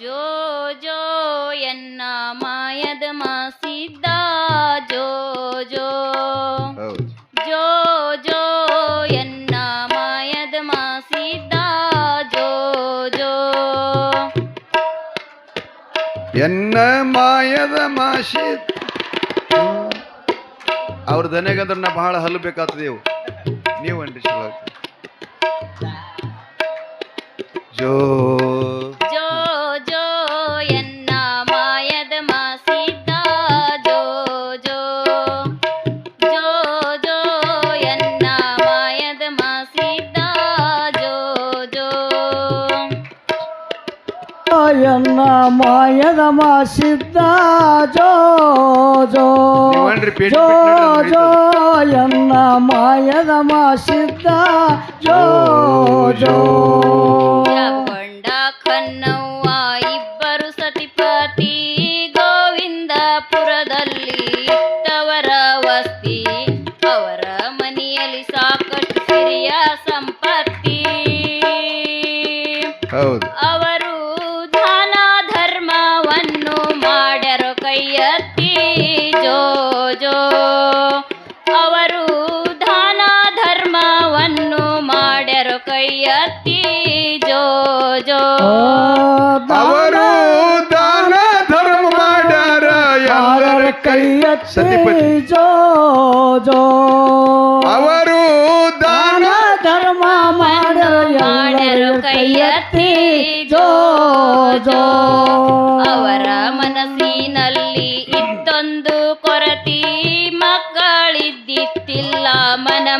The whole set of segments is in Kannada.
ಜೋ ಜೋ ಎನ್ನ ಮಾಯದ ಮಾಸಿದ್ದ ಜೋ ಜೋ. ಜೋ ಜೋ ಎನ್ನ ಮಾಯದ ಮಾಸಿದ್ದ ಜೋ ಜೋ. ಎನ್ನ ಮಾಯದ ಮಾಸಿ ಅವ್ರ ದನೆಗಂದ್ರೆ ನಾ ಬಹಳ ಹಲ್ಬೇಕಾಗ್ತದೆ ಇವು. ನೀವು ಅನ್ರಿ ಚಲೋ ಜೋ ಎನ್ನ ಮಾಯದ ಮಾಸಿದ್ದ ಜೋ ಜೋ ನೀವನ್ರಿ ಪೇಟಿ ಜೋ ಬಿಟ್ಟು ಜೋ ಎನ್ನ ಮಾಯದ ಮಾಸಿದ್ದ ಕೈಯತ್ತಿ ಜೋ ಜೋ ಅವರು ದಾನ ಧರ್ಮವನ್ನು ಮಾಡ್ಯಾರ ಕೈಯತ್ತಿ ಜೋ ಜೋ. ಅವರು ದಾನ ಧರ್ಮ ಮಾಡ್ಯಾರ ಎಲ್ಲರ ಕೈ ಸತಿಪತಿ. ಜೋ ಜೋ. ಅವರು ದಾನ ಧರ್ಮ ಮಾಡ್ಯಾರ ಮಾಡ್ಯಾರ ಕೈಯತ್ತಿ ಜೋ. ಜೋ. ಅವರ ಮನಸ್ಸಿನಲ್ಲಿ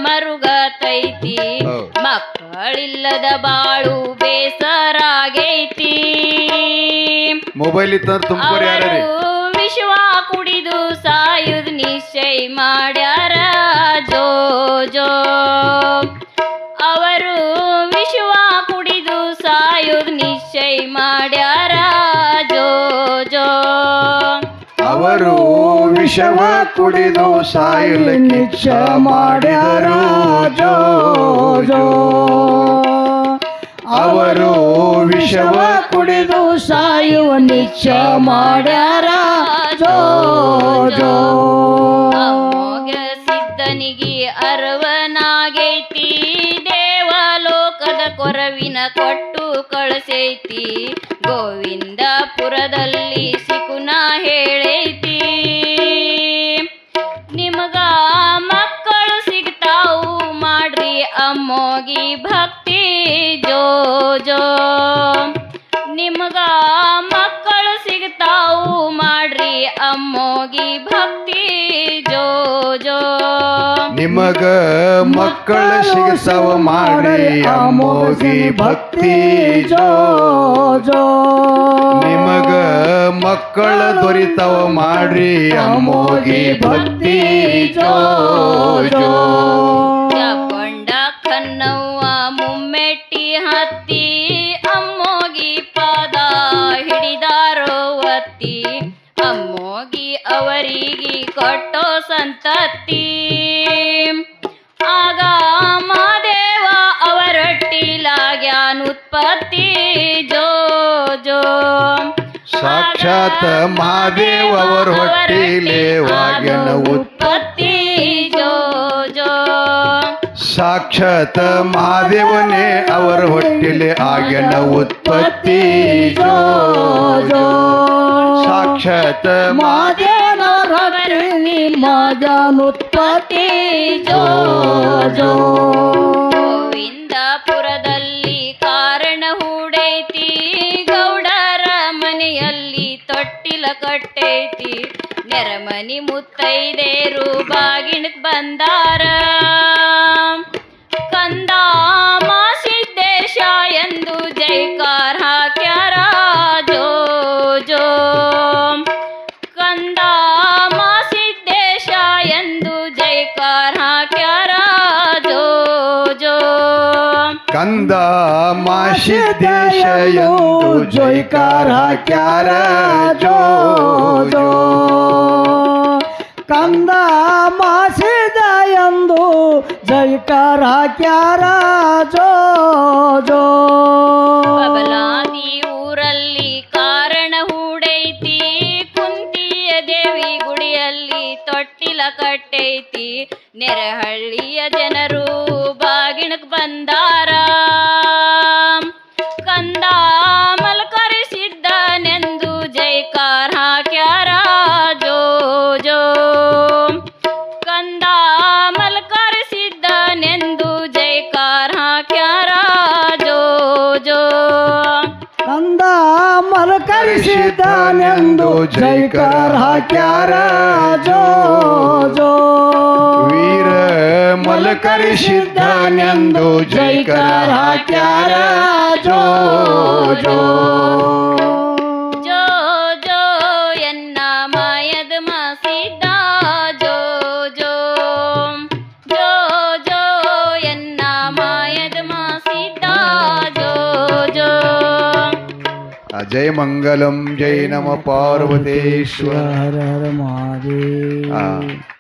ಮರುಗತೈತಿ ಮಕ್ಕಳಿಲ್ಲದ ಬಾಳು ಬೇಸರಾಗೈತಿ. ಮೊಬೈಲ್ ವಿಶ್ವ ಕುಡಿದು ಸಾಯುದ್ ನಿಶ್ಚಯ ಮಾಡ್ಯಾರ ಜೋ ಜೋ ಅವರು ವಿಶ್ವ ಕುಡಿದು ಸಾಯುದ್ ನಿಶ್ಚಯ ಮಾಡ್ಯಾರ ಜೋ ಜೋ ಅವರು ವಿಷವ ಕುಡಿದು ಸಾಯಲಿಕ್ಕೆ ನಿಚ್ಚ ಮಾಡ್ಯಾರ ಜೋ. ಅವರು ವಿಷವ ಕುಡಿದು ಸಾಯುವ ನಿಚ್ಚ ಮಾಡ್ಯಾರ ಜೋ. ಜೋ ಅಮೋಘ ಸಿದ್ಧನಿಗೆ ಅರವನಾಗೈತಿ, ದೇವಲೋಕದ ಕೊರವಿನ ಕೊಟ್ಟು ಕಳಸೈತಿ, ಗೋವಿಂದಪುರದಲ್ಲಿ ಸಿಕುನ ಹೇಳೈತಿ. ನಿಮಗ ಮಕ್ಕಳು ಸಿಗ್ತಾವು ಮಾಡ್ರಿ ಅಮ್ಮೋಗಿ ಭಕ್ತಿ, ಜೋ ಜೋ. ನಿಮಗ ಮಕ್ಕಳು ಸಿಗ್ತಾವು ಮಾಡ್ರಿ ಅಮ್ಮೋಗಿ ಭಕ್ತಿ, ಜೋ ಜೋ. ನಿಮಗ ಮಕ್ಕಳು ಸಿಗಸವ ಮಾಡಿ ಅಮ್ಮೋಗಿ ಭಕ್ತಿ, ಜೋ ಜೋ. ಮಕ್ಕಳ ದೊರಿತವ ಮಾಡ್ರಿ ಅಮ್ಮೋಗಿ ಭಕ್ತಿ ಜೋ ಜೋ. ಕನ್ನವ್ವ ಮುಮ್ಮೆಟ್ಟಿ ಹತ್ತಿ ಅಮ್ಮೋಗಿ ಪಾದ ಹಿಡಿದಾರೋ ಒತ್ತಿ. ಅಮ್ಮೋಗಿ ಅವರಿಗೆ ಕೊಟ್ಟೋ ಸಂತತಿ. ಸಾಕ್ಷಾತ್ ಮಹಾದೇವ ಅವರ ಹೊಟ್ಟಿಲೆ ವಾಗ್ಯನ ಉತ್ಪತ್ತಿ ಜೋ ಜೋ. ಸಾಕ್ಷಾತ್ ಮಹಾದೇವನೇ ಅವರ ಹೊಟ್ಟಿಲೆ ಆಗ್ಯನ ಉತ್ಪತ್ತಿ ಜೋ ಜೋ. ಸಾಕ್ಷಾತ್ ಮಾದೇವರಟ್ಟಿ ಮಜನುತ್ಪತ್ತಿ ಜೋ ಜೋ. ಗೋವಿಂದಪುರದಲ್ಲಿ ಕಟ್ಟೈತಿ ನೆರಮನಿ ಮುತ್ತೈದೇರು ಬಾಗಿಣಕ್ ಬಂದಾರ. ಕಂದ ಮಾಶಿ ದೇಶ ಎಂದು ಜೈಕಾರ ಹಾಕ್ಯಾರ ಜೋ ಜೋ. ಕಂದ ಮಾಸಿದ ಎಂದು ಜೈಕಾರ ಹಾಕ್ಯಾರ ಜೋ ಜೋ. ಊರಲ್ಲಿ ಕಾರಣ ಹೂಡೈತಿ, ಕುಂತಿಯ ದೇವಿ ಗುಡಿಯಲ್ಲಿ ತೊಟ್ಟಿಲ ಕಟ್ಟೈತಿ ಬಾಗಿಣಕ್ ಮಲಕರಿಸಿದ್ದಾನೆಂದು ಜೈಕಾರ ಹಾಕ್ಯಾರ ಜೋ ಜೋ ವೀರ ಮಲಕರಿಸಿದ್ದಾನೆಂದು ಜೈಕಾರ ಹಾಕ್ಯಾರ ಜೋ ಜೋ जय मंगलम जय नम पार्वतेश्वर हर हर महादेव